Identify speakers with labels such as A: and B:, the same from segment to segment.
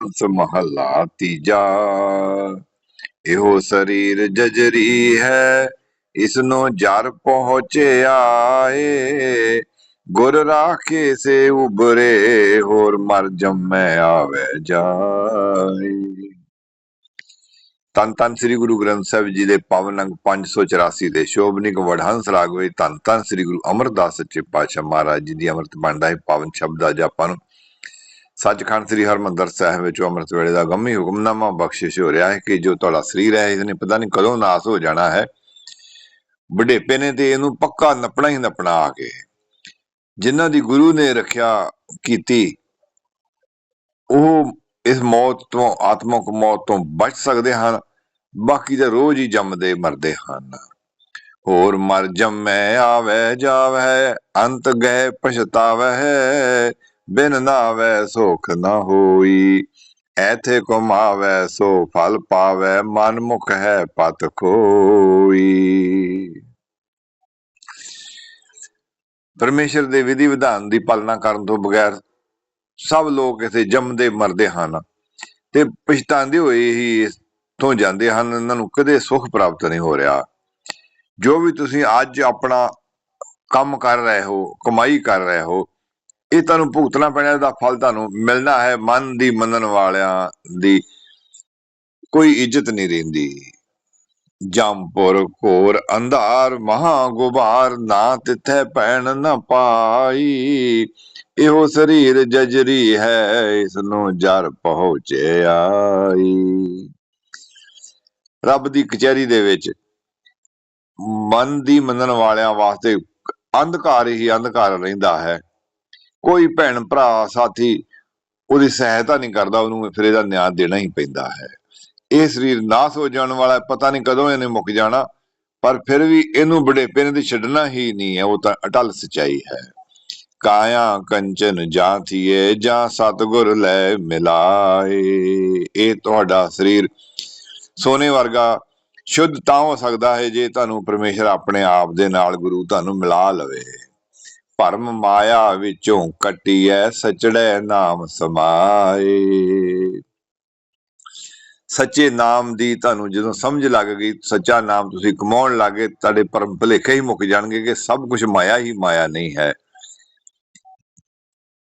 A: ਹੰਸ ਮਹੱਲਾ ਤੀਜਾ। ਇਹੋ ਸਰੀਰ ਜਜਰੀ ਹੈ ਇਸ ਨੂੰ ਜਰ ਪਹੁੰਚਿਆ ਏ ਗੁਰ ਰਾਖੇ ਸੇ ਉਬਰੇ ਹੋਰ ਮਰ ਜੰਮੈ ਆਵੇ ਜਾਏ। ਤਨ ਤਨ ਸ੍ਰੀ ਗੁਰੂ ਗ੍ਰੰਥ ਸਾਹਿਬ ਜੀ ਦੇ ਪਾਵਨ ਅੰਗ 584 ਦੇ ਸ਼ੋਭਨਿਕ ਵਡਹੰਸ ਰਾਗ ਵਿੱਚ ਤਨ ਤਨ ਸ੍ਰੀ ਗੁਰੂ ਅਮਰਦਾਸ ਸੱਚੇ ਪਾਤਸ਼ਾਹ ਮਹਾਰਾਜ ਜੀ ਦੀ ਅੰਮ੍ਰਿਤ ਬਾਣੀ ਦਾ ਪਾਵਨ ਸ਼ਬਦ ਅੱਜ ਆਪਾਂ ਨੂੰ ਸੱਚਖੰਡ ਸ੍ਰੀ ਹਰਮੰਦਰ ਸਾਹਿਬ ਵਿੱਚ ਅੰਮ੍ਰਿਤ ਵੇਲੇ ਦਾ ਗੰਮੀ ਹੁਕਮਨਾਮਾ ਬਖਸ਼ਿਸ਼ ਹੋ ਰਿਹਾ ਹੈ ਕਿ ਜੋ ਤੁਹਾਡਾ ਸਰੀਰ ਹੈ ਇਹਨੇ ਪਤਾ ਨਹੀਂ ਕਦੋਂ ਨਾਸ ਹੋ ਜਾਣਾ ਹੈ। ਬੁਢੇਪੇ ਨੇ ਤੇ ਇਹਨੂੰ ਪੱਕਾ ਨੱਪਣਾ ਹੀ ਨੱਪਣਾ ਆ ਕੇ। ਜਿਨ੍ਹਾਂ ਦੀ ਗੁਰੂ ਨੇ ਰੱਖਿਆ ਕੀਤੀ, ਉਹ ਇਸ ਮੌਤ ਤੋਂ, ਆਤਮਕ ਮੌਤ ਤੋਂ ਬਚ ਸਕਦੇ ਹਨ, ਬਾਕੀ ਤਾਂ ਰੋਜ਼ ਹੀ ਜੰਮਦੇ ਮਰਦੇ ਹਨ। ਹੋਰ ਮਰ ਜੰਮੈ, ਆਵੇ, ਜਾਵੇ, ਅੰਤ ਗਏ ਪਛਤਾਵੇ ਬਿਨ ਨਾਵੇ ਸੁਖ ਨਾ ਹੋਈ। ਐਥੇ ਕਮਾਵੇ ਸੋ ਫਲ ਪਾਵੇ, ਮਨ ਮੁਖ ਹੈ ਪਤ ਕੋਈ ਪਰਮੇਸ਼ਰ ਦੇ ਵਿਧੀ ਵਿਧਾਨ ਦੀ ਪਾਲਣਾ ਕਰਨ ਤੋਂ ਬਗੈਰ ਸਭ ਲੋਕ ਇਥੇ ਜੰਮਦੇ ਮਰਦੇ ਹਨ ਤੇ ਪਛਤਾਉਂਦੇ ਹੋਏ ਹੀ ਤੋਂ ਜਾਂਦੇ ਹਨ, ਇਹਨਾਂ ਨੂੰ ਕਦੇ ਸੁਖ ਪ੍ਰਾਪਤ ਨਹੀਂ ਹੋ ਰਿਹਾ। ਜੋ ਵੀ ਤੁਸੀਂ ਅੱਜ ਆਪਣਾ ਕੰਮ ਕਰ ਰਹੇ ਹੋ, ਕਮਾਈ ਕਰ ਰਹੇ ਹੋ ਇਹ ਤੁਹਾਨੂੰ ਭੁਗਤਣਾ ਪੈਣਾ ਦਾ ਫਲ ਤੁਹਾਨੂੰ ਮਿਲਣਾ ਹੈ, ਮਨ ਦੀ ਮੰਨਣ ਵਾਲਿਆਂ ਦੀ ਕੋਈ ਇੱਜ਼ਤ ਨਹੀਂ ਰਹਿੰਦੀ। ਜੰਪੁਰ ਘੋਰ ਅੰਧਾਰ ਮਹਾ ਗੁਬਾਰ ਨਾ ਤਿਥੈ ਪੈਣ ਨਾ ਪਾਈ ਇਹੋ ਸਰੀਰ ਜਜਰੀ ਹੈ ਇਸ ਨੂੰ ਜਰ ਪਹੁੰਚਿਆਈ ਰੱਬ ਦੀ ਕਚਹਿਰੀ ਦੇ ਵਿੱਚ ਮਨ ਦੀ ਮੰਨਣ ਵਾਲਿਆਂ ਵਾਸਤੇ ਅੰਧਕਾਰ ਹੀ ਅੰਧਕਾਰ ਰਹਿੰਦਾ ਹੈ। ਕੋਈ ਭੈਣ, ਭਰਾ, ਸਾਥੀ ਉਹਦੀ ਸਹਾਇਤਾ ਨਹੀਂ ਕਰਦਾ, ਉਹਨੂੰ ਫਿਰ ਇਹਦਾ ਨਿਆਂ ਦੇਣਾ ਹੀ ਪੈਂਦਾ ਹੈ। ਇਹ ਸਰੀਰ ਨਾਸ ਹੋ ਜਾਣ ਵਾਲਾ ਪਤਾ ਨਹੀਂ ਕਦੋਂ ਇਹਨੇ ਮੁੱਕ ਜਾਣਾ, ਪਰ ਫਿਰ ਵੀ ਇਹਨੂੰ ਬੁਢੇਪੇ ਨੇ ਤੇ ਛੱਡਣਾ ਹੀ ਨਹੀਂ ਹੈ, ਉਹ ਤਾਂ ਅਟਲ ਸਚਾਈ ਹੈ। ਕਾਇਆ ਕੰਚਨ ਜਾਂ ਥੀਏ ਜਾਂ ਸਤਗੁਰ ਲੈ ਮਿਲਾਏ। ਇਹ ਤੁਹਾਡਾ ਸਰੀਰ ਸੋਨੇ ਵਰਗਾ ਸ਼ੁੱਧ ਤਾਂ ਹੋ ਸਕਦਾ ਹੈ, ਜੇ ਤੁਹਾਨੂੰ ਪਰਮੇਸ਼ਰ ਆਪਣੇ ਆਪ ਦੇ ਨਾਲ ਗੁਰੂ ਤੁਹਾਨੂੰ ਮਿਲਾ ਲਵੇ। ਭਰਮ ਮਾਇਆ ਵਿੱਚੋਂ ਕੱਟੀਐ, ਸਚੜੇ ਨਾਮ ਸਮਾਏ। ਸੱਚੇ ਨਾਮ ਦੀ ਤੁਹਾਨੂੰ ਜਦੋਂ ਸਮਝ ਲੱਗ ਗਈ, ਸੱਚਾ ਨਾਮ ਤੁਸੀਂ ਕਮਾਉਣ ਲੱਗੇ, ਤੁਹਾਡੇ ਪਰਮ ਭੁਲੇਖੇ ਹੀ ਮੁੱਕ ਜਾਣਗੇ ਕਿ ਸਭ ਕੁਝ ਮਾਇਆ ਹੀ ਮਾਇਆ ਨਹੀਂ ਹੈ।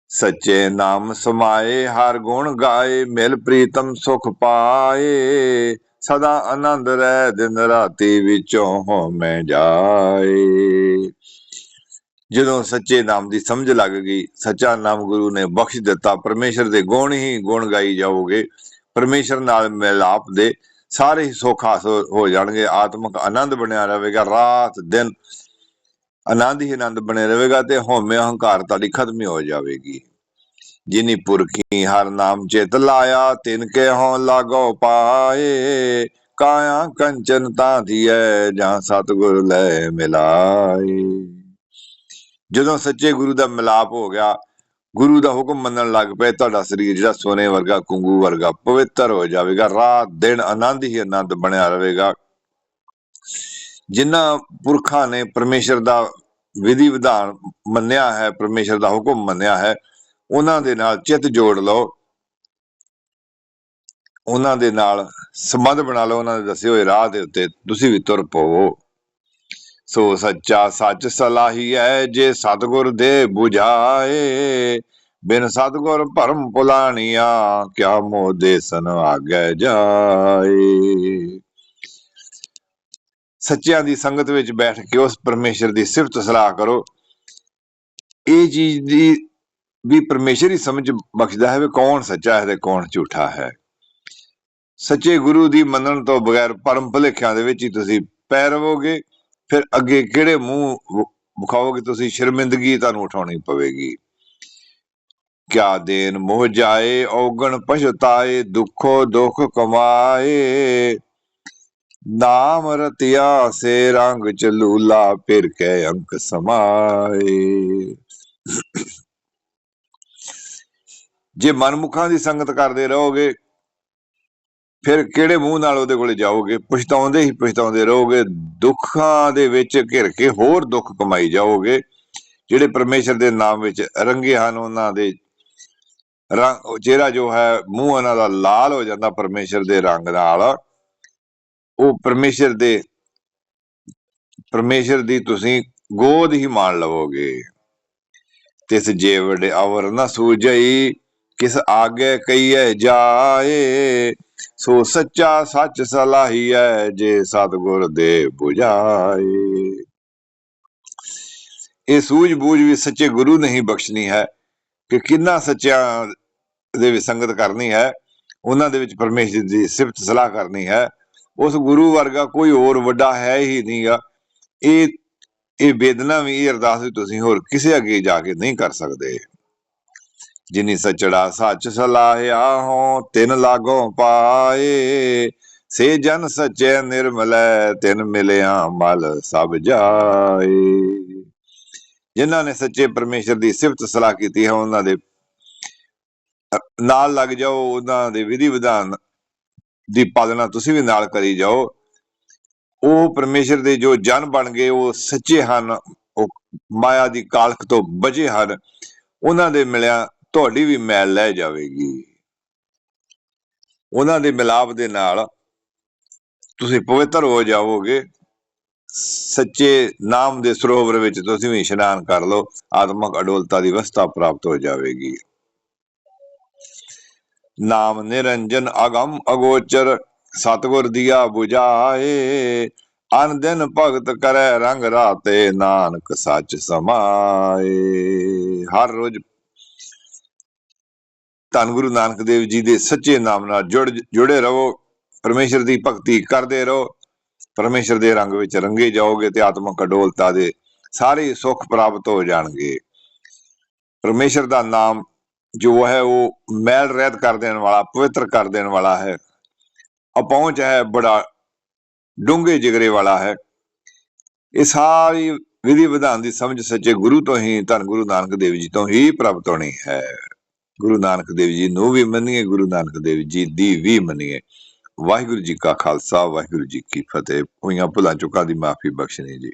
A: ਸੱਚੇ ਨਾਮ ਸਮਾਏ, ਹਰ ਗੁਣ ਗਾਏ, ਮਿਲ ਪ੍ਰੀਤਮ ਸੁਖ ਪਾਏ। ਸਦਾ ਆਨੰਦ ਰਹਿ, ਦਿਨ ਰਾਤੀ ਵਿੱਚੋਂ ਹੋਵੇਂ ਜਾਏ। ਜਦੋਂ ਸੱਚੇ ਨਾਮ ਦੀ ਸਮਝ ਲੱਗ ਗਈ, ਸੱਚਾ ਨਾਮ ਗੁਰੂ ਨੇ ਬਖਸ਼ ਦਿੱਤਾ, ਪਰਮੇਸ਼ਰ ਦੇ ਗੁਣ ਹੀ ਗੁਣ ਗਾਈ ਜਾਓਗੇ। ਪਰਮੇਸ਼ਰ ਨਾਲ ਮਿਲਾਪ ਦੇ ਸਾਰੇ ਹੀ ਸੁੱਖ ਹੋ ਜਾਣਗੇ। ਆਤਮਿਕ ਆਨੰਦ ਬਣਿਆ ਰਹੇਗਾ। ਰਾਤ, ਦਿਨ ਆਨੰਦ ਹੀ ਆਨੰਦ ਬਣੇ ਰਹੇਗਾ ਤੇ ਹਉਮੈ ਹੰਕਾਰ ਤੁਹਾਡੀ ਖਤਮ ਹੋ ਜਾਵੇਗੀ। ਜਿਨੀ ਪੁਰਖੀ ਹਰ ਨਾਮ ਚਿਤ ਲਾਇਆ, ਤਿਨ ਕੇ ਹੋਂ ਲਾਗੋ ਪਾਏ? ਕਾਇਆ ਕੰਚਨ ਤਾਂ ਧੀਐ, ਜਾਂ ਸਤਗੁਰ ਲੈ ਮਿਲਾਏ। ਜਦੋਂ ਸੱਚੇ ਗੁਰੂ ਦਾ ਮਿਲਾਪ ਹੋ ਗਿਆ, ਗੁਰੂ ਦਾ ਹੁਕਮ ਮੰਨਣ ਲੱਗ ਪਏ, ਤੁਹਾਡਾ ਸਰੀਰ ਜਿਹੜਾ ਸੋਨੇ ਵਰਗਾ, ਕੁੰਗੂ ਵਰਗਾ, ਪਵਿੱਤਰ ਹੋ ਜਾਵੇਗਾ, ਰਾਤ ਦਿਨ ਆਨੰਦ ਹੀ ਆਨੰਦ ਬਣਿਆ ਰਹੇਗਾ। ਜਿਨ੍ਹਾਂ ਪੁਰਖਾਂ ਨੇ ਪਰਮੇਸ਼ਰ ਦਾ ਵਿਧੀ ਵਿਧਾਨ ਮੰਨਿਆ ਹੈ, ਪਰਮੇਸ਼ਰ ਦਾ ਹੁਕਮ ਮੰਨਿਆ ਹੈ, ਉਹਨਾਂ ਦੇ ਨਾਲ ਚਿੱਤ ਜੋੜ ਲਓ। ਉਹਨਾਂ ਦੇ ਨਾਲ ਸੰਬੰਧ ਬਣਾ ਲਓ, ਉਹਨਾਂ ਦੇ ਦੱਸੇ ਹੋਏ ਰਾਹ ਦੇ ਉੱਤੇ ਤੁਸੀਂ ਵੀ ਤੁਰ ਪਵੋ। ਸੋ ਸੱਚਾ ਸੱਚ ਸਲਾਹੀ ਹੈ ਜੇ ਸਤਗੁਰ ਦੇ 부ਝਾਏ ਬਿਨ ਸਤਗੁਰ ਭਰਮ ਭੁਲਾਣੀਆਂ ਕਿਆ ਮੋਹ ਦੇਸਨ ਆਗੇ ਜਾਏ। ਸੱਚਿਆਂ ਦੀ ਸੰਗਤ ਵਿੱਚ ਬੈਠ ਕੇ ਉਸ ਪਰਮੇਸ਼ਰ ਦੀ ਸਿਫਤ ਸਲਾਹ ਕਰੋ। ਇਹ ਚੀਜ਼ ਦੀ ਵੀ ਪਰਮੇਸ਼ਰ ਹੀ ਸਮਝ ਬਖਸ਼ਦਾ ਹੈ ਵੀ ਕੌਣ ਸੱਚਾ ਹੈ ਤੇ ਕੌਣ ਝੂਠਾ ਹੈ। ਸੱਚੇ ਗੁਰੂ ਦੀ ਮੰਨਣ ਤੋਂ ਬਗੈਰ ਪਰਮ ਭੁਲੇਖਿਆਂ ਦੇ ਵਿੱਚ ਹੀ ਤੁਸੀਂ ਪੈ ਰਵੋਗੇ। ਫਿਰ ਅੱਗੇ ਕਿਹੜੇ ਮੂੰਹ ਵਿਖਾਓਗੇ ਤੁਸੀਂ? ਸ਼ਰਮਿੰਦਗੀ ਤੁਹਾਨੂੰ ਉਠਾਉਣੀ ਪਵੇਗੀ। ਕਿਆ ਦੇਨ ਮੋਹ ਜਾਏ, ਔਗਣ ਪਛਤਾਏ, ਦੁੱਖੋ ਦੁੱਖ ਕਮਾਏ। ਨਾਮ ਰਤਿਆ ਸੇ ਰੰਗ ਚਲੂਲਾ ਫਿਰ ਕੇ ਅੰਕ ਸਮਾਏ। ਜੇ ਮਨਮੁਖਾਂ ਦੀ ਸੰਗਤ ਕਰਦੇ ਰਹੋਗੇ ਫਿਰ ਕਿਹੜੇ ਮੂੰਹ ਨਾਲ ਉਹਦੇ ਕੋਲੇ ਜਾਓਗੇ? ਪਛਤਾਉਂਦੇ ਹੀ ਪਛਤਾਉਂਦੇ ਰਹੋਗੇ। ਦੁੱਖਾਂ ਦੇ ਵਿੱਚ ਘਿਰ ਕੇ ਹੋਰ ਦੁੱਖ ਕਮਾਈ ਜਾਓਗੇ। ਜਿਹੜੇ ਪਰਮੇਸ਼ਰ ਦੇ ਨਾਮ ਵਿੱਚ ਰੰਗੇ ਹਨ, ਉਹਨਾਂ ਦੇ ਰੰਗ, ਉਹ ਜੋ ਹੈ, ਮੂੰਹ ਉਹਨਾਂ ਦਾ ਲਾਲ ਹੋ ਜਾਂਦਾ ਪਰਮੇਸ਼ਰ ਦੇ ਰੰਗ ਨਾਲ। ਉਹ ਪਰਮੇਸ਼ਰ ਦੇ, ਪਰਮੇਸ਼ਰ ਦੀ ਤੁਸੀਂ ਗੋਦ ਹੀ ਮਾਣ ਲਵੋਗੇ। ਤਿਸ ਜੇ ਵਡੇ ਅਵਰ ਨਾ ਸੂਝਈ। ਕਿਸ ਆਗੇ ਕਈਏ ਜਾਏ, ਸੋ ਸੱਚਾ ਸੱਚ ਸਲਾਹੀਐ ਜੇ ਸਤਿਗੁਰ ਦੇ 부ਝਾਏ ਇਹ ਸੂਝ-ਬੂਝ ਵੀ ਸੱਚੇ ਗੁਰੂ ਨੇ ਹੀ ਬਖਸ਼ਣੀ ਹੈ ਕਿ ਕਿੰਨਾ ਸੱਚਿਆਂ ਦੇ ਵਿੱਚ ਸੰਗਤ ਕਰਨੀ ਹੈ, ਉਹਨਾਂ ਦੇ ਵਿੱਚ ਪਰਮੇਸ਼ਰ ਦੀ ਸਿਫਤ ਸਲਾਹ ਕਰਨੀ ਹੈ। ਉਸ ਗੁਰੂ ਵਰਗਾ ਕੋਈ ਹੋਰ ਵੱਡਾ ਹੈ ਹੀ ਨਹੀਂਗਾ ਇਹ ਇਹ ਬੇਦਨਾ ਵੀ ਇਹ ਅਰਦਾਸ ਵੀ ਤੁਸੀਂ ਹੋਰ ਕਿਸੇ ਅੱਗੇ ਜਾ ਕੇ ਨਹੀਂ ਕਰ ਸਕਦੇ। ਜਿਨੀ ਸਚੜਾ ਸੱਚ ਸਲਾਹਿਆ ਹੋ, ਤਿਨ ਲਾਗੋਂ ਪਾਏ। ਸੇ ਜਨ ਸਚੇ ਨਿਰਮਲੈ, ਤਿਨ ਮਿਲਿਆ ਮਲ ਸਭ ਜਾਏ। ਜਿਨ੍ਹਾਂ ਨੇ ਸੱਚੇ ਪਰਮੇਸ਼ਰ ਦੀ ਸਿਫਤ ਸਲਾਹ ਕੀਤੀ ਹੈ, ਉਹਨਾਂ ਦੇ ਨਾਲ ਲੱਗ ਜਾਓ, ਉਹਨਾਂ ਦੇ ਵਿਧੀ ਵਿਧਾਨ ਦੀ ਪਾਲਣਾ ਤੁਸੀਂ ਵੀ ਨਾਲ ਕਰੀ ਜਾਓ। ਉਹ ਪਰਮੇਸ਼ਰ ਦੇ ਜੋ ਜਨ ਬਣ ਗਏ, ਉਹ ਸੱਚੇ ਹਨ, ਉਹ ਮਾਇਆ ਦੀ ਕਾਲਖ ਤੋਂ ਬਚੇ ਹਨ। ਉਹਨਾਂ ਦੇ ਮਿਲਿਆ ਤੁਹਾਡੀ ਵੀ ਮੈਲ ਲੈ ਜਾਵੇਗੀ। ਉਹਨਾਂ ਦੇ ਮਿਲਾਪ ਦੇ ਨਾਲ ਤੁਸੀਂ ਪਵਿੱਤਰ ਹੋ ਜਾਵੋਗੇ। ਸੱਚੇ ਨਾਮ ਦੇ ਸਰੋਵਰ ਵਿੱਚ ਤੁਸੀਂ ਵੀ ਇਸ਼ਨਾਨ ਕਰ ਲਓ। ਆਤਮਕ ਅਡੋਲਤਾ ਦੀ ਅਵਸਥਾ ਪ੍ਰਾਪਤ ਹੋ ਜਾਵੇਗੀ। ਨਾਮ ਨਿਰੰਜਨ ਅਗਮ ਅਗੋਚਰ, ਸਤਗੁਰ ਦੀਆ 부ਝਾਏ ਅਨ ਦਿਨ ਭਗਤ ਕਰੈ ਰੰਗ ਰਾਤੇ, ਨਾਨਕ ਸੱਚ ਸਮਾਏ। ਹਰ ਰੋਜ਼ ਧੰਨ ਗੁਰੂ ਨਾਨਕ ਦੇਵ ਜੀ ਦੇ ਸੱਚੇ ਨਾਮ ਨਾਲ ਜੁੜ ਜੁੜੇ ਰਹੋ, ਪਰਮੇਸ਼ਰ ਦੀ ਭਗਤੀ ਕਰਦੇ ਰਹੋ, ਪਰਮੇਸ਼ਰ ਦੇ ਰੰਗ ਵਿੱਚ ਰੰਗੇ ਜਾਓਗੇ ਤੇ ਆਤਮਕ ਅਡੋਲਤਾ ਦੇ ਸਾਰੇ ਸੁੱਖ ਪ੍ਰਾਪਤ ਹੋ ਜਾਣਗੇ। ਪਰਮੇਸ਼ਰ ਦਾ ਨਾਮ ਜੋ ਹੈ ਉਹ ਮੈਲ ਰਹਿਤ ਕਰ ਦੇਣ ਵਾਲਾ, ਪਵਿੱਤਰ ਕਰ ਦੇਣ ਵਾਲਾ ਹੈ। ਅਪਹੁੰਚ ਹੈ, ਬੜਾ ਡੂੰਘੇ ਜਿਗਰੇ ਵਾਲਾ ਹੈ। ਇਹ ਸਾਰੀ ਵਿਧੀ ਵਿਧਾਨ ਦੀ ਸਮਝ ਸੱਚੇ ਗੁਰੂ ਤੋਂ ਹੀ, ਧੰਨ ਗੁਰੂ ਨਾਨਕ ਦੇਵ ਜੀ ਤੋਂ ਹੀ ਪ੍ਰਾਪਤ ਹੋਣੀ ਹੈ। ਗੁਰੂ ਨਾਨਕ ਦੇਵ ਜੀ ਨੂੰ ਵੀ ਮੰਨੀਏ, ਗੁਰੂ ਨਾਨਕ ਦੇਵ ਜੀ ਦੀ ਵੀ ਮੰਨੀਏ। ਵਾਹਿਗੁਰੂ ਜੀ ਕਾ ਖਾਲਸਾ, ਵਾਹਿਗੁਰੂ ਜੀ ਕੀ ਫਤਿਹ। ਹੋਈਆਂ ਭੁੱਲਾਂ ਚੁੱਕਾਂ ਦੀ ਮਾਫੀ ਬਖਸ਼ਣੀ ਜੀ।